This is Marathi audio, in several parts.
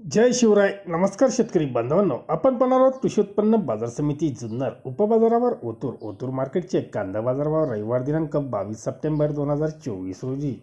जय शिवराय. नमस्कार शेतकरी बांधवांनो. आपण पाहणार आहोत कृषी उत्पन्न बाजार समिती जुन्नर. उपबाजारावर ओतूर. ओतूर मार्केटचे कांदा बाजारभाव रविवार दिनांक बावीस सप्टेंबर दोन हजार चोवीस रोजी.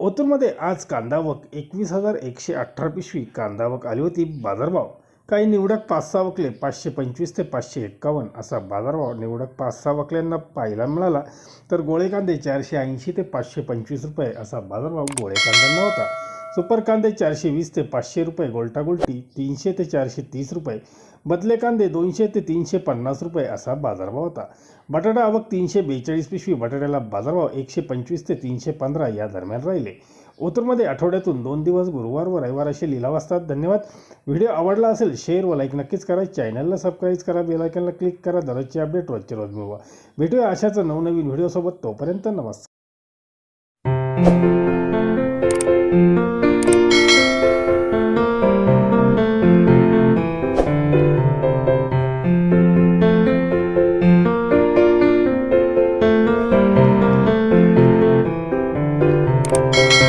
ओतूरमध्ये आज कांदा वक एकवीस हजार एकशे अठरा पिशवी कांदावक आली होती. बाजारभाव काही निवडक पाच सहा वकले पाचशे पंचवीस ते पाचशे एक्कावन्न असा बाजारभाव निवडक पाच सहा वकल्यांना पाहायला मिळाला. तर गोळे कांदे चारशे ऐंशी ते पाचशे पंचवीस रुपये असा बाजारभाव गोळे कांद्यांना होता. सुपर कांदे चारशे वीस ते पाचशे रुपये गोल्टा गोल्टी तीनशे ते चारशे तीस रुपये बदले कांदे दोनशे ते तीनशे पन्नास रुपये असा बाजारभाव होता. बटाटा आवक तीनशे बेचाळीस पिशवी बटाट्याला बाजारभाव एकशे पंचवीस ते तीनशे पंधरा या दरम्यान राहिले. ओतूरमध्ये आठवड्यातून दोन दिवस गुरुवार व रविवार असे लिलाव असतात. धन्यवाद. व्हिडिओ आवडला असेल शेअर व लाईक नक्कीच करा. चॅनलला सबस्क्राईब करा. बेलायकनला क्लिक करा. दररोजचे अपडेट रोजचे रोज मिळवा भेटूया अशाच नवनवीन व्हिडिओसोबत. तोपर्यंत नमस्कार. you